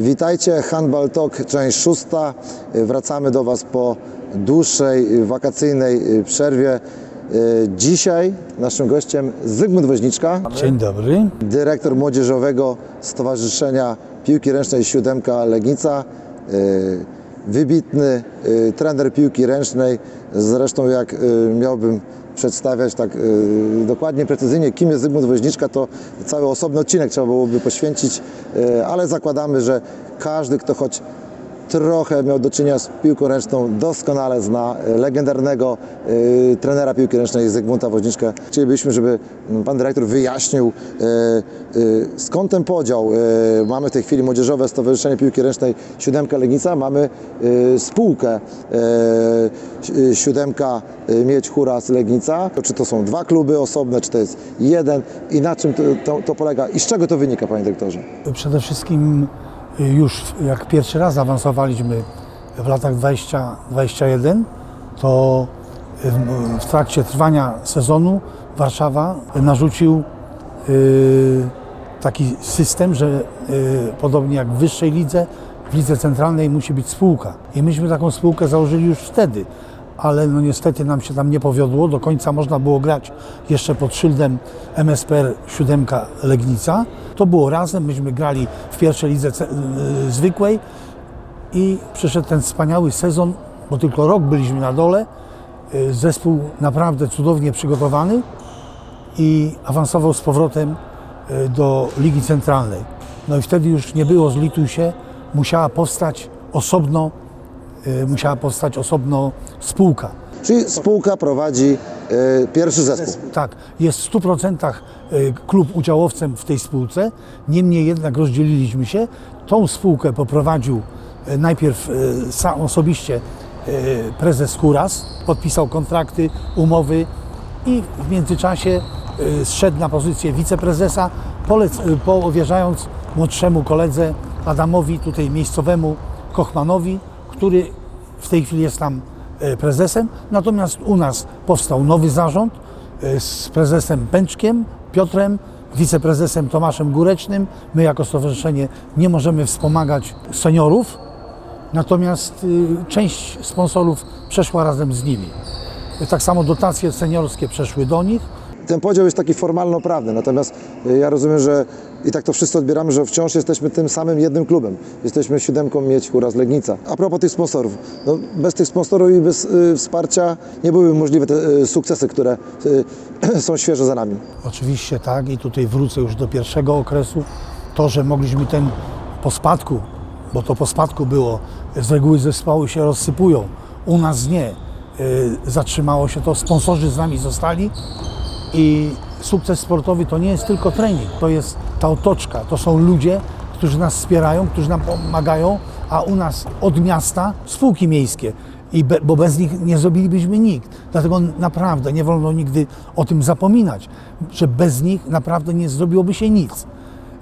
Witajcie, Handball Talk, część szósta. Wracamy do Was po dłuższej wakacyjnej przerwie. Dzisiaj naszym gościem Zygmunt Woźniczka, Dzień dobry. dyrektor Młodzieżowego Stowarzyszenia Piłki Ręcznej Siódemka Legnica, y, wybitny y, trener piłki ręcznej. Zresztą jak y, miałbym przedstawiać tak y, dokładnie, precyzyjnie, kim jest Zygmunt Woźniczka, to cały osobny odcinek trzeba byłoby poświęcić, y, ale zakładamy, że każdy, kto choć trochę miał do czynienia z piłką ręczną, doskonale zna e, legendarnego e, trenera piłki ręcznej Zygmunta Woźniczkę. Chcielibyśmy, żeby m, pan dyrektor wyjaśnił e, e, skąd ten podział. E, mamy w tej chwili Młodzieżowe Stowarzyszenie Piłki Ręcznej Siódemka Legnica, mamy e, spółkę si- Siódemka Miedź Huras Legnica. Czy to są dwa kluby osobne, czy to jest jeden i na czym to, to, to polega i z czego to wynika, panie dyrektorze? Przede wszystkim y, już jak pierwszy raz awansowaliśmy w latach 20-21, to w, trakcie trwania sezonu Warszawa narzucił y, taki system, że y, podobnie jak w wyższej lidze, w lidze centralnej musi być spółka. I myśmy taką spółkę założyli już wtedy, ale no niestety nam się tam nie powiodło. Do końca można było grać jeszcze pod szyldem MSPR 7 Legnica. To było razem, myśmy grali w pierwszej lidze y, zwykłej i przyszedł ten wspaniały sezon, bo tylko rok byliśmy na dole. Y, Zespół naprawdę cudownie przygotowany i awansował z powrotem y, do Ligi Centralnej. No i wtedy już nie było zlituj się, musiała powstać osobno, musiała powstać osobno spółka. Czyli spółka prowadzi e, pierwszy zespół. Tak, jest w 100% y, klub udziałowcem w tej spółce, niemniej jednak rozdzieliliśmy się. Tą spółkę poprowadził y, najpierw y, sam osobiście y, prezes Kuras, podpisał kontrakty, umowy i w międzyczasie y, zszedł na pozycję wiceprezesa, polec, y, powierzając młodszemu koledze Adamowi, tutaj miejscowemu Kochmanowi, który w tej chwili jest tam e, prezesem. Natomiast u nas powstał nowy zarząd e, z prezesem Pęczkiem, Piotrem, wiceprezesem Tomaszem Górecznym. My jako stowarzyszenie nie możemy wspomagać seniorów, natomiast y, część sponsorów przeszła razem z nimi. Tak samo dotacje seniorskie przeszły do nich. ten podział jest taki formalno-prawny, natomiast y, ja rozumiem, że i tak to wszyscy odbieramy, że wciąż jesteśmy tym samym jednym klubem. Jesteśmy siódemką Miedź Huras Legnica. A propos tych sponsorów. No, bez tych sponsorów i bez y, wsparcia nie byłyby możliwe te y, sukcesy, które y, są świeżo za nami. Oczywiście tak i tutaj wrócę już do pierwszego okresu. To, że mogliśmy ten po spadku, bo to po spadku było, z reguły zespoły się rozsypują, u nas nie. Y, Zatrzymało się to, sponsorzy z nami zostali i sukces sportowy to nie jest tylko trening, to jest ta otoczka, to są ludzie, którzy nas wspierają, którzy nam pomagają, a u nas od miasta spółki miejskie, I be, bo bez nich nie zrobilibyśmy nikt. Dlatego naprawdę nie wolno nigdy o tym zapominać, że bez nich naprawdę nie zrobiłoby się nic.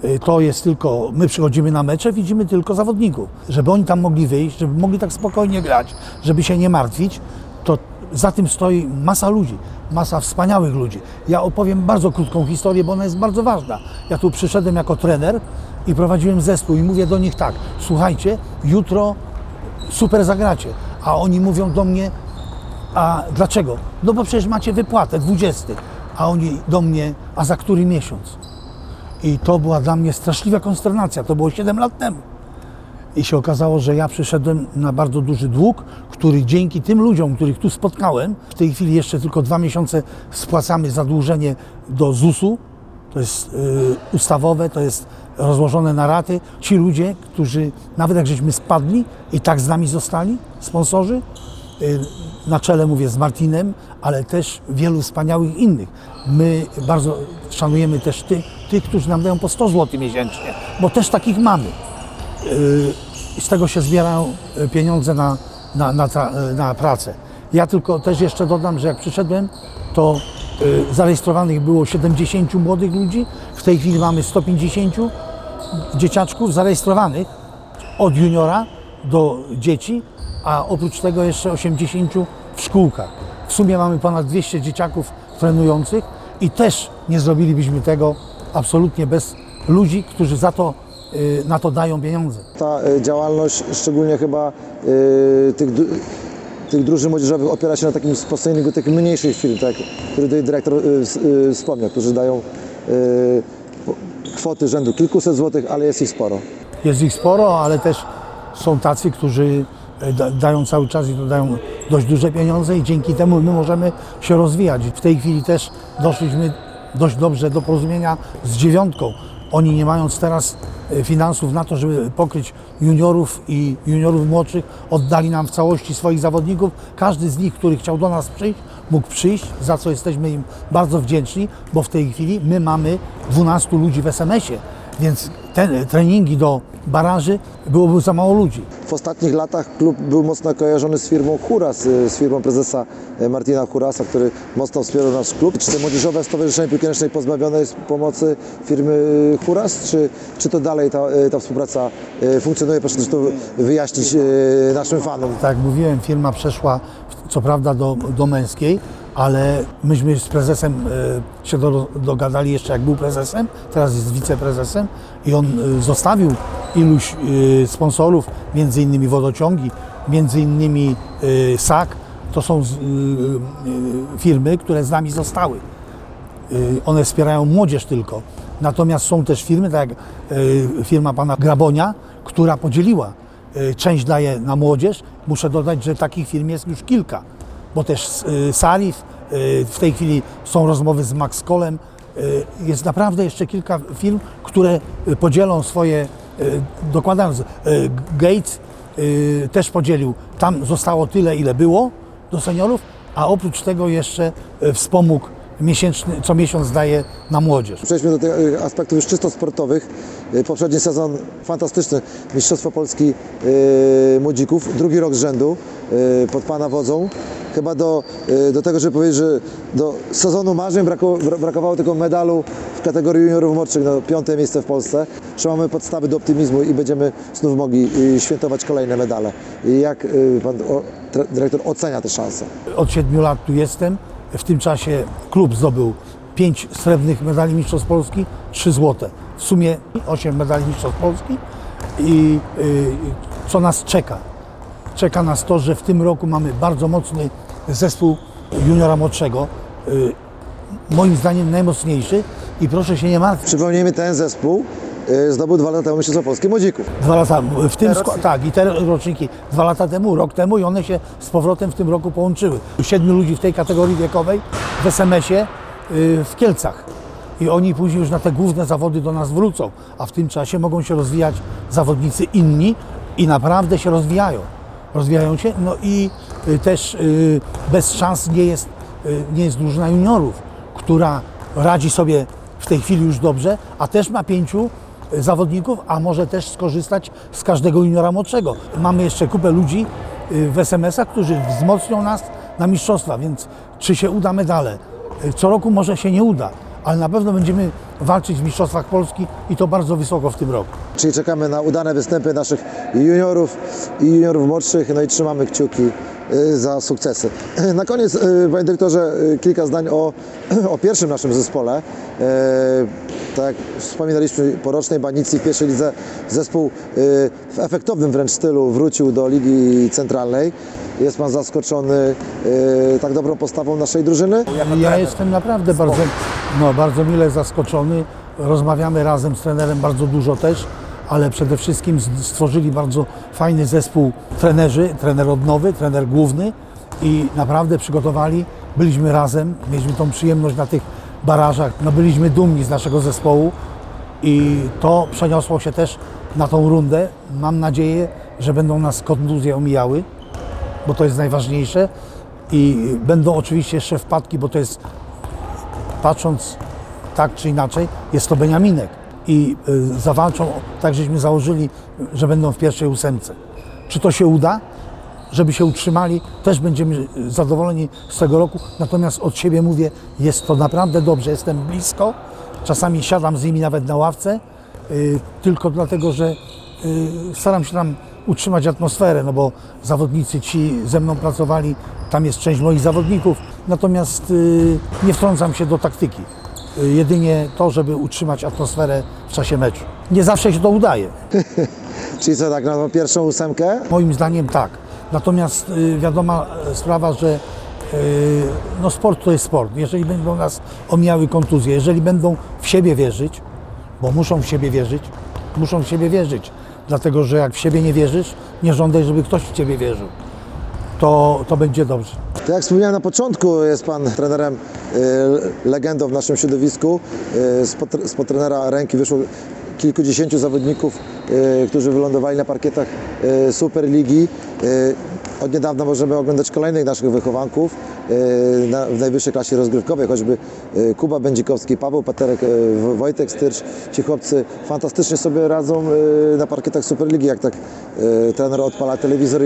Y, To jest tylko, my przychodzimy na mecze, widzimy tylko zawodników. Żeby oni tam mogli wyjść, żeby mogli tak spokojnie grać, żeby się nie martwić, to za tym stoi masa ludzi, masa wspaniałych ludzi. Ja opowiem bardzo krótką historię, bo ona jest bardzo ważna. Ja tu przyszedłem jako trener i prowadziłem zespół i mówię do nich tak, słuchajcie, jutro super zagracie. A oni mówią do mnie, a dlaczego? No bo przecież macie wypłatę 20. A oni do mnie, a za który miesiąc? I to była dla mnie straszliwa konsternacja. To było 7 lat temu. I się okazało, że ja przyszedłem na bardzo duży dług, który dzięki tym ludziom, których tu spotkałem, w tej chwili jeszcze tylko dwa miesiące spłacamy zadłużenie do ZUS-u. To jest y, ustawowe, to jest rozłożone na raty. Ci ludzie, którzy nawet jak żeśmy spadli i tak z nami zostali, sponsorzy, y, na czele mówię z Martinem, ale też wielu wspaniałych innych. My bardzo szanujemy też tych, tych którzy nam dają po 100 zł miesięcznie, bo też takich mamy. I z tego się zbierają y, pieniądze na, na, na, tra- y, na pracę. Ja tylko też jeszcze dodam, że jak przyszedłem, to y, zarejestrowanych było 70 młodych ludzi, w tej chwili mamy 150 dzieciaczków zarejestrowanych od juniora do dzieci, a oprócz tego jeszcze 80 w szkółkach. W sumie mamy ponad 200 dzieciaków trenujących i też nie zrobilibyśmy tego absolutnie bez ludzi, którzy za to na to dają pieniądze. Ta e, działalność, szczególnie chyba e, tych, tych drużyn młodzieżowych opiera się na takim sponsoringu tych mniejszych firm, tak, który tutaj dyrektor wspomniał, którzy dają kwoty rzędu kilkuset złotych, ale jest ich sporo. Jest ich sporo, ale też są tacy, którzy da, dają cały czas i to dają dość duże pieniądze i dzięki temu my możemy się rozwijać. W tej chwili też doszliśmy dość dobrze do porozumienia z dziewiątką. Oni nie mając teraz e, finansów na to, żeby pokryć juniorów i juniorów młodszych, oddali nam w całości swoich zawodników. Każdy z nich, który chciał do nas przyjść, mógł przyjść, za co jesteśmy im bardzo wdzięczni, bo w tej chwili my mamy 12 ludzi w SMS-ie, więc te treningi do baraży byłoby za mało ludzi. W ostatnich latach klub był mocno kojarzony z firmą Huras, y, z firmą prezesa y, Martina Hurasa, który mocno wspierał nasz klub. Czy to Młodzieżowe Stowarzyszenie Piłki Ręcznej pozbawione jest pomocy firmy y, Huras, czy, czy to dalej ta, y, ta współpraca y, funkcjonuje? Proszę to wyjaśnić y, naszym fanom. Tak jak mówiłem, firma przeszła co prawda do, do męskiej, ale myśmy z prezesem e, się do, dogadali jeszcze jak był prezesem, teraz jest wiceprezesem i on e, zostawił iluś e, sponsorów, między innymi wodociągi, między innymi SAK. To są firmy, które z nami zostały. One wspierają młodzież tylko. Natomiast są też firmy, tak jak firma pana Grabonia, która podzieliła. Część daje na młodzież. Muszę dodać, że takich firm jest już kilka, bo też y, Sarif, y, w tej chwili są rozmowy z Max Kolem. Y, Jest naprawdę jeszcze kilka firm, które podzielą swoje, dokładając, Gates też podzielił. Tam zostało tyle, ile było do seniorów, a oprócz tego jeszcze wspomógł miesięczny, co miesiąc daje na młodzież. Przejdźmy do tych aspektów już czysto sportowych. Poprzedni sezon fantastyczny. Mistrzostwo Polski Młodzików, drugi rok z rzędu pod Pana wodzą. Chyba do, y, do tego, żeby powiedzieć, że do sezonu marzeń brako, bra- brakowało tylko medalu w kategorii juniorów młodszych, no, piąte miejsce w Polsce. Czy mamy podstawy do optymizmu i będziemy znów mogli y, świętować kolejne medale. I Jak y, Pan dyrektor ocenia te szanse? Od siedmiu lat tu jestem. W tym czasie klub zdobył pięć srebrnych medali Mistrzostw Polski, trzy złote. W sumie osiem medali Mistrzostw Polski. I co nas czeka? Czeka nas to, że w tym roku mamy bardzo mocny zespół juniora młodszego. Y, moim zdaniem najmocniejszy i proszę się nie martwić. Przypomnijmy, ten zespół y, zdobył dwa lata temu Mistrzostwo Polski Młodzików. Dwa lata w tym Te skła- roczniki. tak i te roczniki dwa lata temu, rok temu i one się z powrotem w tym roku połączyły. Siedmiu ludzi w tej kategorii wiekowej w SMS-ie y, w Kielcach. I oni później już na te główne zawody do nas wrócą, a w tym czasie mogą się rozwijać zawodnicy inni i naprawdę się rozwijają. Rozwijają się, no i y, też y, bez szans nie jest, y, nie jest drużyna juniorów, która radzi sobie w tej chwili już dobrze, a też ma pięciu zawodników, a może też skorzystać z każdego juniora młodszego. Mamy jeszcze kupę ludzi w SMS-ach, którzy wzmocnią nas na mistrzostwa, więc czy się uda medale? Co roku może się nie uda, ale na pewno będziemy walczyć w Mistrzostwach Polski i to bardzo wysoko w tym roku. Czyli czekamy na udane występy naszych juniorów i juniorów młodszych, no i trzymamy kciuki y, za sukcesy. Na koniec, y, panie dyrektorze, y, kilka zdań o, o pierwszym naszym zespole. Tak jak wspominaliśmy, po rocznej banicji w pierwszej lidze zespół w efektownym wręcz stylu wrócił do Ligi Centralnej. Jest pan zaskoczony tak dobrą postawą naszej drużyny? Ja jestem naprawdę bardzo, no, bardzo mile zaskoczony. Rozmawiamy razem z trenerem bardzo dużo też, ale przede wszystkim stworzyli bardzo fajny zespół trenerzy, trener odnowy, trener główny i naprawdę przygotowali. Byliśmy razem, mieliśmy tą przyjemność na tych barażach. No, byliśmy dumni z naszego zespołu i to przeniosło się też na tą rundę. Mam nadzieję, że będą nas kontuzje omijały bo to jest najważniejsze. I będą oczywiście jeszcze wpadki, bo to jest, patrząc tak czy inaczej, jest to Beniaminek. I y, zawalczą, tak żeśmy założyli, że będą w pierwszej ósemce. Czy to się uda? Żeby się utrzymali, też będziemy y, zadowoleni z tego roku. Natomiast od siebie mówię, jest to naprawdę dobrze, jestem blisko. Czasami siadam z nimi nawet na ławce, y, tylko dlatego, że staram się tam utrzymać atmosferę, no bo zawodnicy ci ze mną pracowali, tam jest część moich zawodników, natomiast nie wtrącam się do taktyki. Y, jedynie to, żeby utrzymać atmosferę w czasie meczu. Nie zawsze się to udaje. Czyli co, tak na tą pierwszą ósemkę? Moim zdaniem tak. Natomiast y, wiadoma e, sprawa, że y, no sport to jest sport. Jeżeli będą nas omijały kontuzje, jeżeli będą w siebie wierzyć, bo muszą w siebie wierzyć, muszą w siebie wierzyć. Dlatego, że jak w siebie nie wierzysz, nie żądaj, żeby ktoś w ciebie wierzył. To, to będzie dobrze. To jak wspomniałem na początku, jest Pan trenerem, y, legendą w naszym środowisku. Y, spod, trenera ręki wyszło kilkudziesięciu zawodników, y, którzy wylądowali na parkietach Superligi. Od niedawna możemy oglądać kolejnych naszych wychowanków w najwyższej klasie rozgrywkowej, choćby Kuba Będzikowski, Paweł Paterek, Wo- Wojtek Styrcz. Ci chłopcy fantastycznie sobie radzą na parkietach Superligi. Jak tak trener odpala telewizor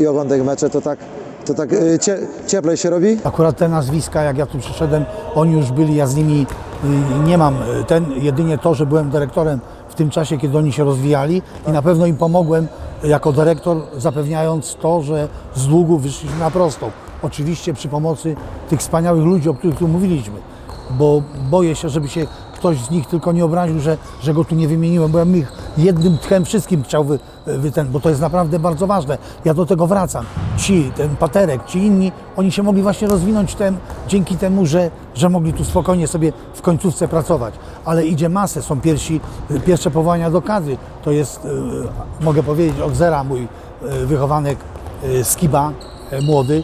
i ogląda ich mecze, to tak to tak y, cie, cieplej się robi? Akurat te nazwiska, jak ja tu przyszedłem, oni już byli, ja z nimi y, nie mam. y, Ten, jedynie to, że byłem dyrektorem w tym czasie, kiedy oni się rozwijali i na pewno im pomogłem jako dyrektor, zapewniając to, że z długu wyszliśmy na prostą. Oczywiście przy pomocy tych wspaniałych ludzi, o których tu mówiliśmy, bo boję się, żeby się ktoś z nich tylko nie obraził, że, że go tu nie wymieniłem, bo ja ich jednym tchem wszystkim chciał wy, wy ten, bo to jest naprawdę bardzo ważne. Ja do tego wracam. Ci, ten Paterek, ci inni, oni się mogli właśnie rozwinąć tem, dzięki temu, że, że mogli tu spokojnie sobie w końcówce pracować. Ale idzie masę, są pierwsi, pierwsze powołania do kadry. To jest, e, mogę powiedzieć, od zera mój e, wychowanek e, Skiba, młody,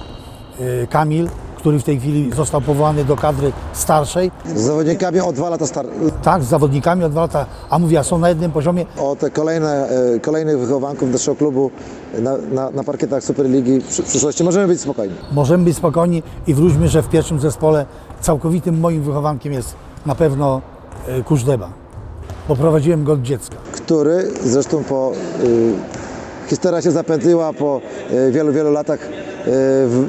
Kamil, który w tej chwili został powołany do kadry starszej. Z zawodnikami o dwa lata. Tak, z zawodnikami od dwa lata, a mówię, a są na jednym poziomie. O te kolejne, e, kolejnych wychowanków naszego klubu na, na, na parkietach Superligi w przy- przyszłości możemy być spokojni. Możemy być spokojni i wróćmy, że w pierwszym zespole całkowitym moim wychowankiem jest na pewno e, Kużdeba, bo prowadziłem go od dziecka. Który zresztą po y, historia się zapętliła po y, wielu, wielu latach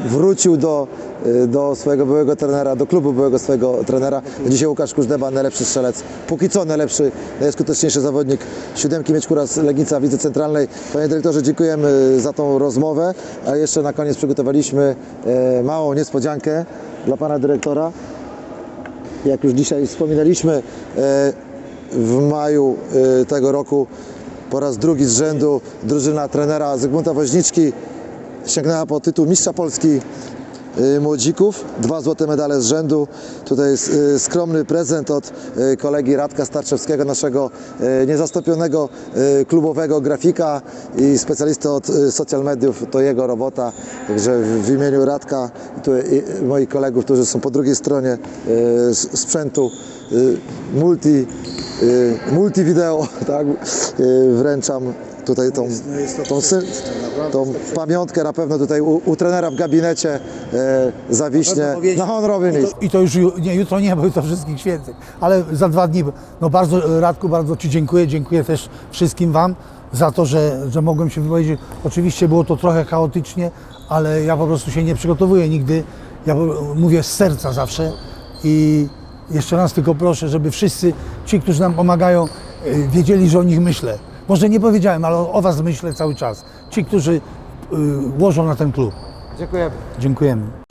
wrócił do, y, do swojego byłego trenera, do klubu byłego swojego trenera. Dzisiaj Łukasz Kużdeba, najlepszy strzelec, póki co najlepszy, najskuteczniejszy zawodnik siódemki Mieczkura z Legnica w Lidze Centralnej. Panie dyrektorze, dziękujemy za tą rozmowę, a jeszcze na koniec przygotowaliśmy e, małą niespodziankę dla pana dyrektora. Jak już dzisiaj wspominaliśmy, e, w maju e, tego roku po raz drugi z rzędu drużyna trenera Zygmunta Woźniczki sięgnęła po tytuł Mistrza Polski e, Młodzików. Dwa złote medale z rzędu. Tutaj jest e, skromny prezent od e, kolegi Radka Starczewskiego, naszego niezastąpionego klubowego grafika i specjalisty od social mediów. To jego robota. Także w imieniu Radka i moich kolegów, którzy są po drugiej stronie sprzętu multi, multi wideo, tak, wręczam tutaj tą, tą, sy- tą pamiątkę na pewno tutaj u, u trenera w gabinecie e, zawiśnie na honorowym miejscu. I to już ju- nie, jutro nie, bo to wszystkich świętych, ale za dwa dni. No bardzo Radku, bardzo Ci dziękuję. Dziękuję też wszystkim Wam za to, że, że mogłem się wypowiedzieć. Oczywiście było to trochę chaotycznie, ale ja po prostu się nie przygotowuję nigdy. Ja mówię z serca zawsze i jeszcze raz tylko proszę, żeby wszyscy ci, którzy nam pomagają, y, wiedzieli, że o nich myślę. Może nie powiedziałem, ale o, Was myślę cały czas. Ci, którzy y, łożą na ten klub. Dziękujemy. Dziękujemy.